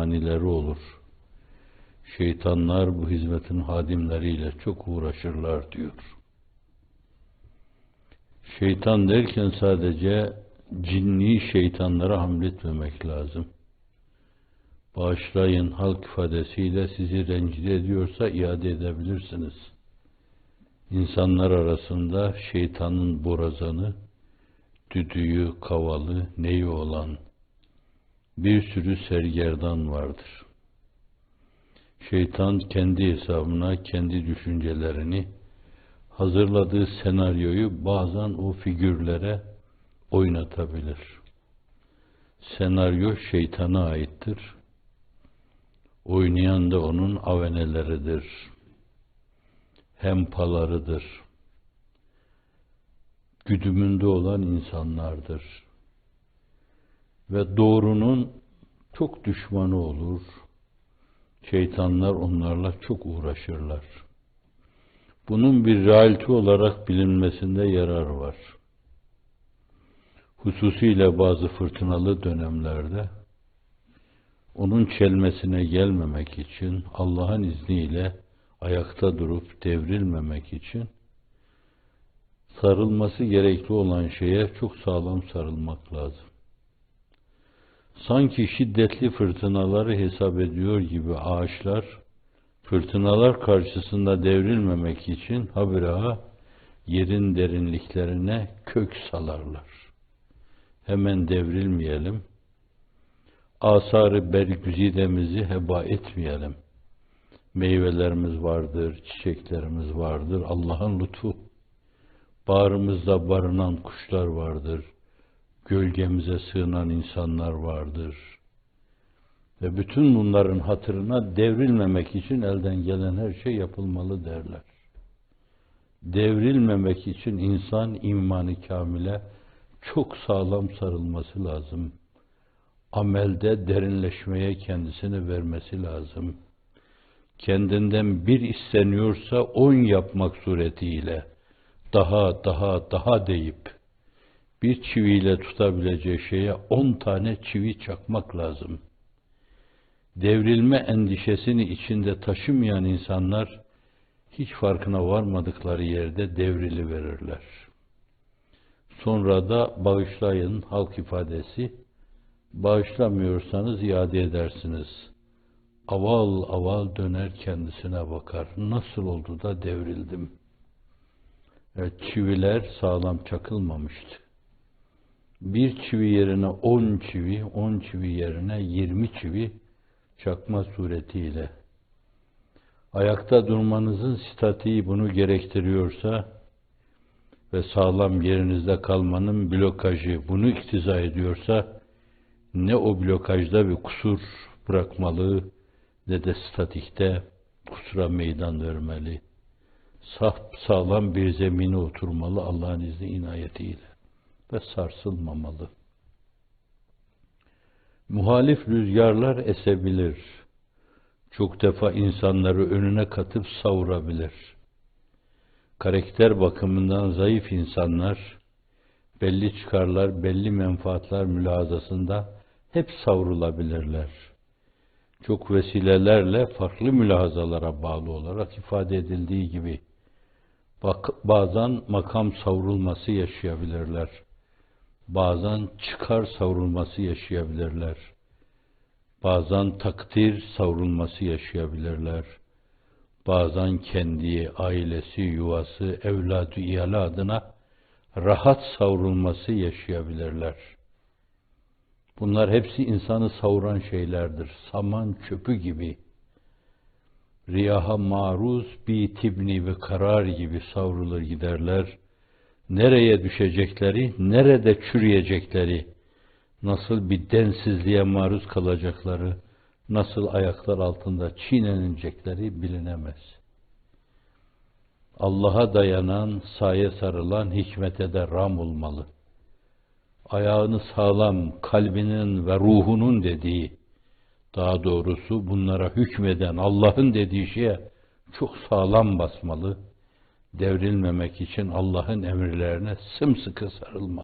manileri olur. Şeytanlar bu hizmetin hadimleriyle çok uğraşırlar diyor. Şeytan derken sadece cinni şeytanlara hamletmemek lazım. Bağışlayın halk ifadesiyle sizi rencide ediyorsa iade edebilirsiniz. İnsanlar arasında şeytanın borazanı, düdüğü, kavalı, neyi olan bir sürü sergerdan vardır. Şeytan kendi hesabına, kendi düşüncelerini, hazırladığı senaryoyu bazen o figürlere oynatabilir. Senaryo şeytana aittir. Oynayan da onun aveneleridir. Hempalarıdır. Güdümünde olan insanlardır. Ve doğrunun çok düşmanı olur. Şeytanlar onlarla çok uğraşırlar. Bunun bir realite olarak bilinmesinde yarar var. Hususiyle bazı fırtınalı dönemlerde onun çelmesine gelmemek için Allah'ın izniyle ayakta durup devrilmemek için sarılması gerekli olan şeye çok sağlam sarılmak lazım. Sanki şiddetli fırtınaları hesap ediyor gibi ağaçlar fırtınalar karşısında devrilmemek için habire yerin derinliklerine kök salarlar. Hemen devrilmeyelim. Asarı bergüzidemizi heba etmeyelim. Meyvelerimiz vardır, çiçeklerimiz vardır. Allah'ın lütfu. Bağrımızda barınan kuşlar vardır. Gölgemize sığınan insanlar vardır. Ve bütün bunların hatırına devrilmemek için elden gelen her şey yapılmalı derler. Devrilmemek için insan imanı kamile çok sağlam sarılması lazım. Amelde derinleşmeye kendisini vermesi lazım. Kendinden bir isteniyorsa on yapmak suretiyle daha daha daha deyip bir çiviyle tutabileceği şeye on tane çivi çakmak lazım.'' devrilme endişesini içinde taşımayan insanlar hiç farkına varmadıkları yerde devrili verirler. Sonra da bağışlayın halk ifadesi, bağışlamıyorsanız iade edersiniz. Aval aval döner kendisine bakar. Nasıl oldu da devrildim? Evet, çiviler sağlam çakılmamıştı. Bir çivi yerine on çivi, on çivi yerine yirmi çivi çakma suretiyle ayakta durmanızın statiği bunu gerektiriyorsa ve sağlam yerinizde kalmanın blokajı bunu iktiza ediyorsa ne o blokajda bir kusur bırakmalı ne de statikte kusura meydan vermeli. Saf, sağlam bir zemine oturmalı Allah'ın izni inayetiyle ve sarsılmamalı. Muhalif rüzgarlar esebilir. Çok defa insanları önüne katıp savurabilir. Karakter bakımından zayıf insanlar, belli çıkarlar, belli menfaatler mülahazasında hep savrulabilirler. Çok vesilelerle farklı mülahazalara bağlı olarak ifade edildiği gibi, bazen makam savrulması yaşayabilirler.'' Bazen çıkar savrulması yaşayabilirler. Bazen takdir savrulması yaşayabilirler. Bazen kendi ailesi, yuvası, evladı, iyali adına rahat savrulması yaşayabilirler. Bunlar hepsi insanı savuran şeylerdir. Saman çöpü gibi. Riyaha maruz bir tibni ve karar gibi savrulur giderler nereye düşecekleri, nerede çürüyecekleri, nasıl bir densizliğe maruz kalacakları, nasıl ayaklar altında çiğnenecekleri bilinemez. Allah'a dayanan, saye sarılan hikmete de ram olmalı. Ayağını sağlam, kalbinin ve ruhunun dediği, daha doğrusu bunlara hükmeden Allah'ın dediği şeye çok sağlam basmalı devrilmemek için Allah'ın emirlerine sımsıkı sarılmak.